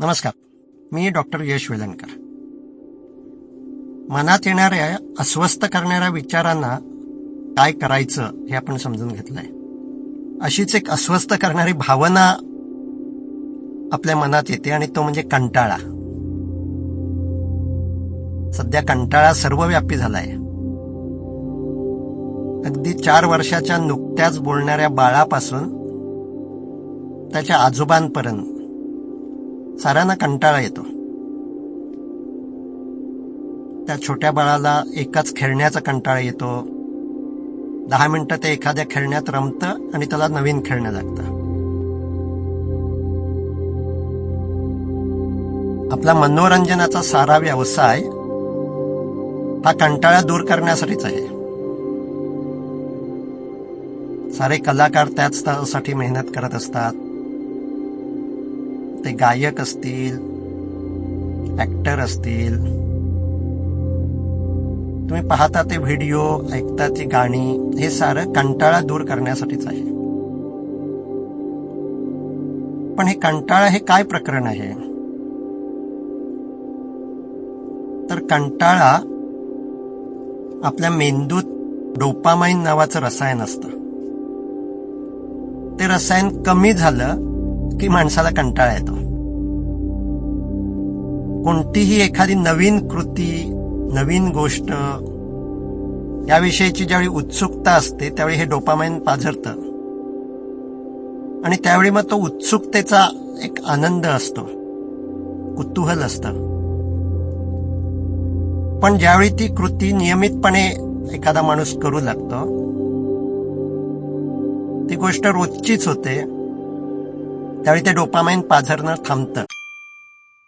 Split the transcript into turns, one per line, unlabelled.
नमस्कार. मी डॉक्टर यश वेलणकर. मनात येणाऱ्या अस्वस्थ करणाऱ्या विचारांना काय करायचं हे आपण समजून घेतलंय. अशीच एक अस्वस्थ करणारी भावना आपल्या मनात येते आणि तो म्हणजे कंटाळा. सध्या कंटाळा सर्वव्यापी झालाय. अगदी चार वर्षाच्या नुकत्याच बोलणाऱ्या बाळापासून त्याच्या आजोबांपर्यंत साऱ्यांना कंटाळा येतो. त्या छोट्या बाळाला एकाच खेळण्याचा कंटाळा येतो. दहा मिनिटं ते एखाद्या खेळण्यात रमतं आणि त्याला नवीन खेळणं लागतं. आपला मनोरंजनाचा सारा व्यवसाय हा कंटाळा दूर करण्यासाठीच आहे. सारे कलाकार त्याच साठी मेहनत करत असतात. ते गायक असतील ऍक्टर असतील. तुम्ही पाहता ते व्हिडिओ ऐकता ती गाणी हे सारं कंटाळा दूर करण्यासाठीच आहे. पण हे कंटाळा हे काय प्रकरण आहे? तर कंटाळा आपल्या मेंदूत डोपामाइन नावाचं रसायन असतं. ते रसायन कमी झालं की माणसाला कंटाळा येतो. कोणतीही एखादी नवीन कृती नवीन गोष्ट याविषयीची ज्यावेळी उत्सुकता असते त्यावेळी हे डोपामाइन पाझरतं. आणि त्यावेळी मग तो उत्सुकतेचा एक आनंद असतो. कुतूहल असतं. पण ज्यावेळी ती कृती नियमितपणे एखादा माणूस करू लागतो ती गोष्ट रोजचीच होते त्यावेळी ते डोपामाइन पाझरणं थांबतं.